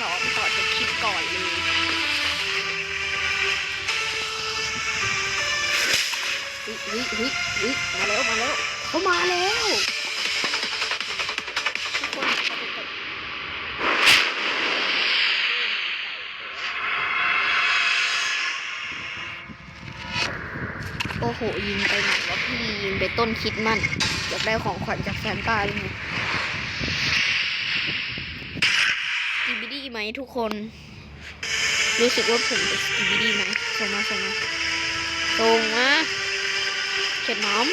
สองต่อจากคลิปก่อนเลยวิวิวิวิมาแล้วมาแล้วเขามาแล้วทุกคนเขาไปกับโอ้โหยิงไปไหนวะพี่ยิงไปต้นคิดมันอยากได้ของขวัญจากแซนต้าเลย ไหมทุกคน รู้สึกว่าผมสกีบีดีไหมส่งมาส่งมาส่งมาเข็ดน้อม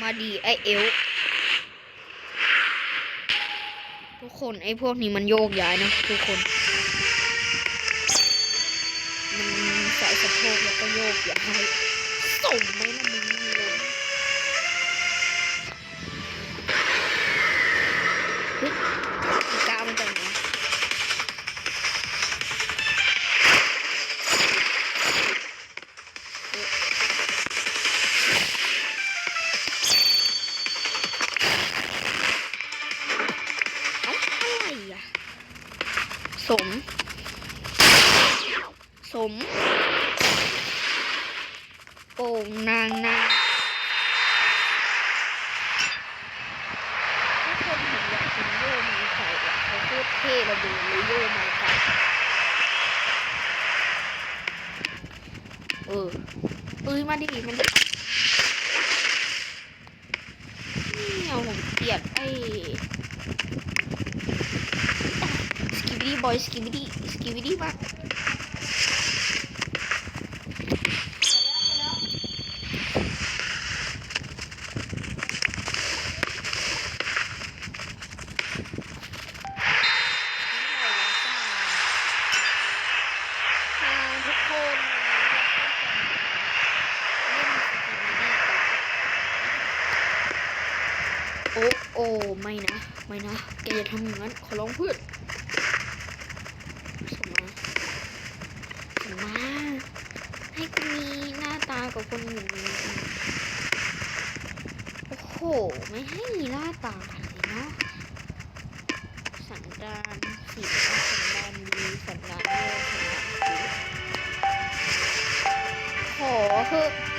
มาดีไอเอลทุกคนไอพวกนี้มันโยกย้ายนะทุกคน มันส่ยสะโพกแล้วก็โยกย้ายส่ง สม โป่งนางนางทุกคนผมอยากเป็นโยม้ไก่อะเขาพูดเท่ระเบิดเลยโยม้ไก่เออเอ้ยมาดิมันดินี่เอาผมเกลียดไอ้สกิบดี้บอยสกิบดี้สกิบดี้มากอ่าทุกคนโอ้โอ้ไม่นะ ไม่นะ แกอย่าทำอย่างนั้น ขอร้องเพื่อนส่งมาส่งมาให้กูมีหน้าตากับคนอื่นเลยโอ้โห ไม่ให้มีหน้าตากันเลยเนาะสันดานสีสันดานดีสันดานเลิศสันดานดีขอเถอ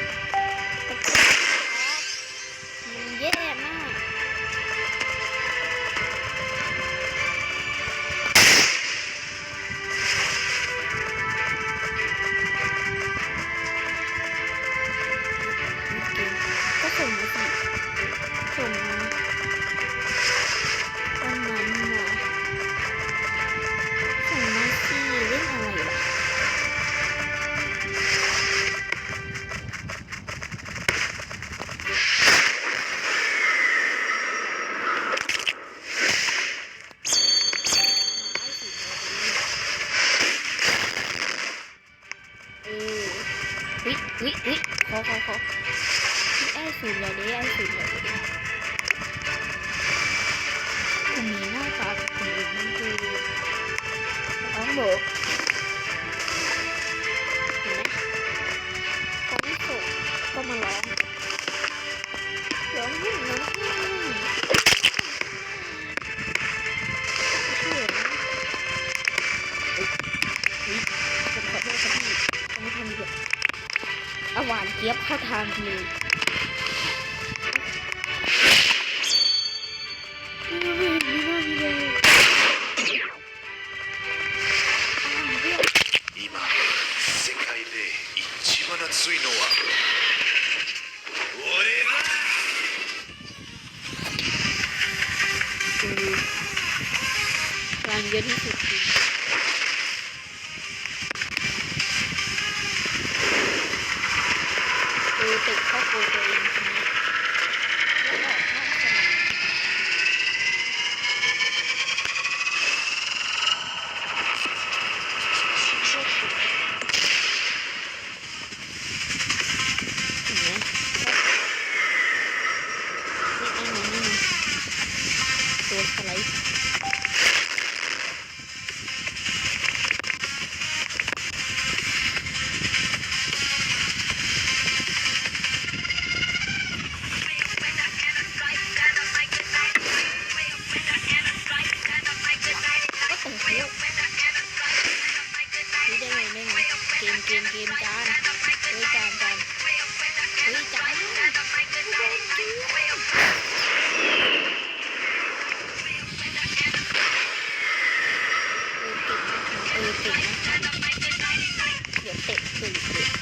หวานเจี๊ยบเข้าทางเลย 今世界で一番熱いのは俺だ คือพลังเยอะที่สุด เดี๋ยวเตะตุ่ม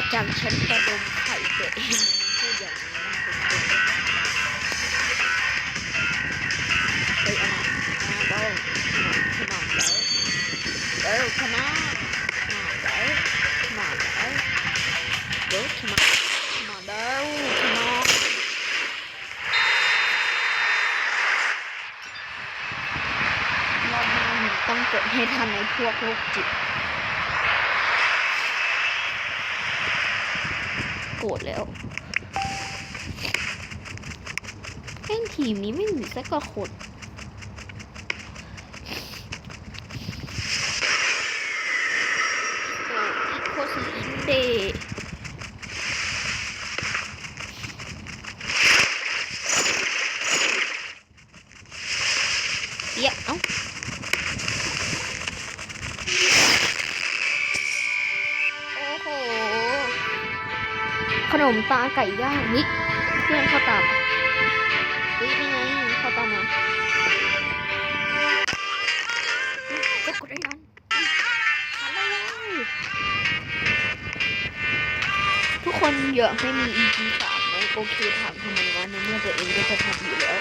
แย่จังฉันกระดมไข่ตัวเองพูดอย่างนี้นะทุกคนเฮ้ยเอามามาเบาขนาดแล้วเร็วขนาดมาแล้วมาแล้วเร็วขนาดมาแล้วขนาดรอบหน้าหนูต้องกดให้ทันในพวกโรคจิต โกรธแล้วแม่งทีมนี้ไม่มีสักกว่าคนอ้อีโคสีอินเดเดี๋ยวเอ้า มตาไก่ย่างนี่เพื่อนเข้าตามนี่ไงเข้าตามมาก็กดได้นั้นทันเลยทุกคนอยากให้มี EP สามไหมโอเคถามทำไมวะในเมื่อตัวเองก็จะทำอยู่แล้ว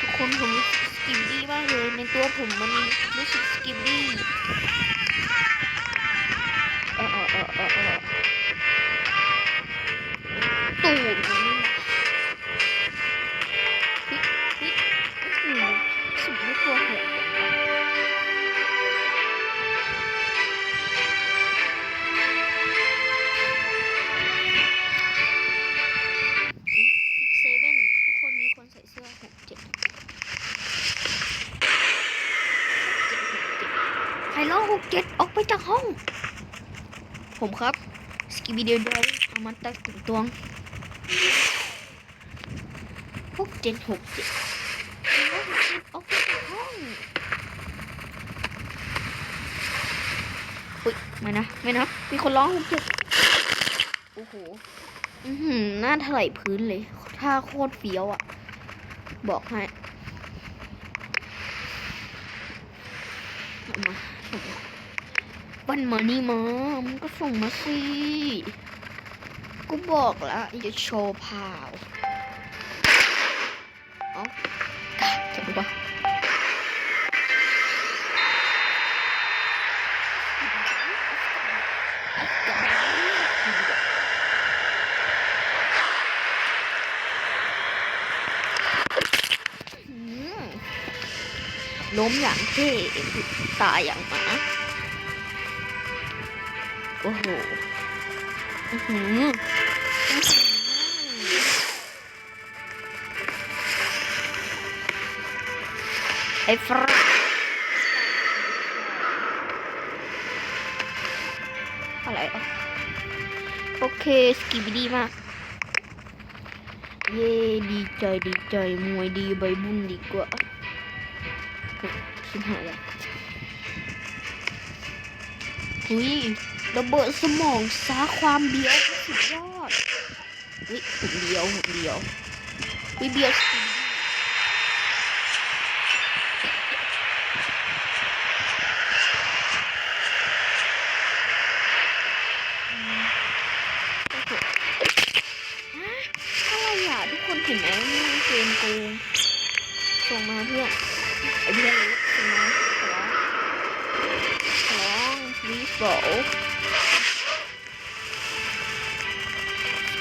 ทุกคนผมรู้สึกสกิมดี้มากเลยในตัวผมมันรู้สึกสกิมดี้ ตูดมันนี่ฮิฮิอื้อหือสุดไม่กลัวเหรอซิกเซเว่นทุกคนมีคนใส่เสื้อหกเจ็ดใครร้องหกเจ็ดออกไปจากห้อง ผมครับ สกิบิเดียดอยเอามาตักตึงตวงหกเจ็ดหกเจ็ดออกไปจากห้องอุ้ยไม่นะ ไม่นะ มีคนร้องหกเจ็ดโอ้โหอือหือหน้าถลายพื้นเลย ท่าโคตรเฟี้ยวอะ บอกให้เอามาส่งมา วันมานี่มามันก็ส่งมาสิ กูบอกแล้วอย่าโชว์พาวเอ้ากาจังวะอืมล้มอย่างเท่ตายอย่างหมา โอ้โหอือหือไอ้ฟรอะไรอะโอเค สกิบดีมาก เย่ดีใจดีใจมวยดีใบบุญดีกว่าชิบหายแล้วหุย ระเบิดสมองซาความเบี้ยวสุดยอดเฮ้ยหูเบี้ยวหุ่นเบี้ยววิเบี้ยว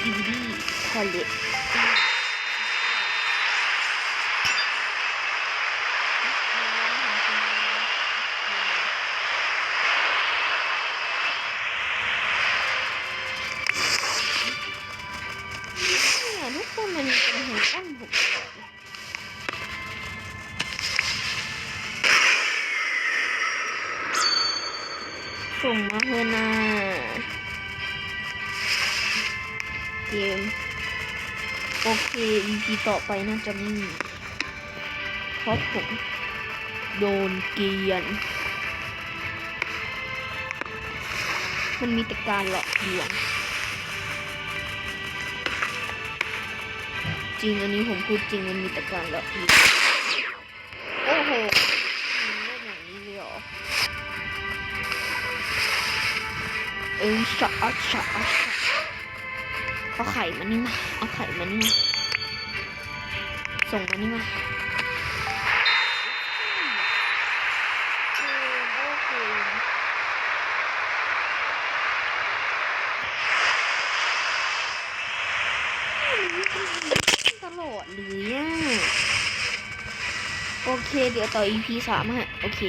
ดีดีคอลเลตเนี่ยทุกคนมันเป็นหัวตั้งผมตลอดเลยส่งมาเถอะนะ เกม โอเค EP ต่อไปน่าจะไม่มีเพราะผมโดนเกียน มันมีแต่การหลอกลวง จริงอันนี้ผมพูดจริงมันมีแต่การหลอกลวง โอ้โหมันเล่นอย่างนี้เลยเหรอเออชะอัชชะอัชชะ เอาไข่มานี่มา เอาไข่มานี่มา ส่งมานี่มาโอเคตลอดเลยอะ โอเค เดี๋ยวต่อ EP สามฮะ โอเค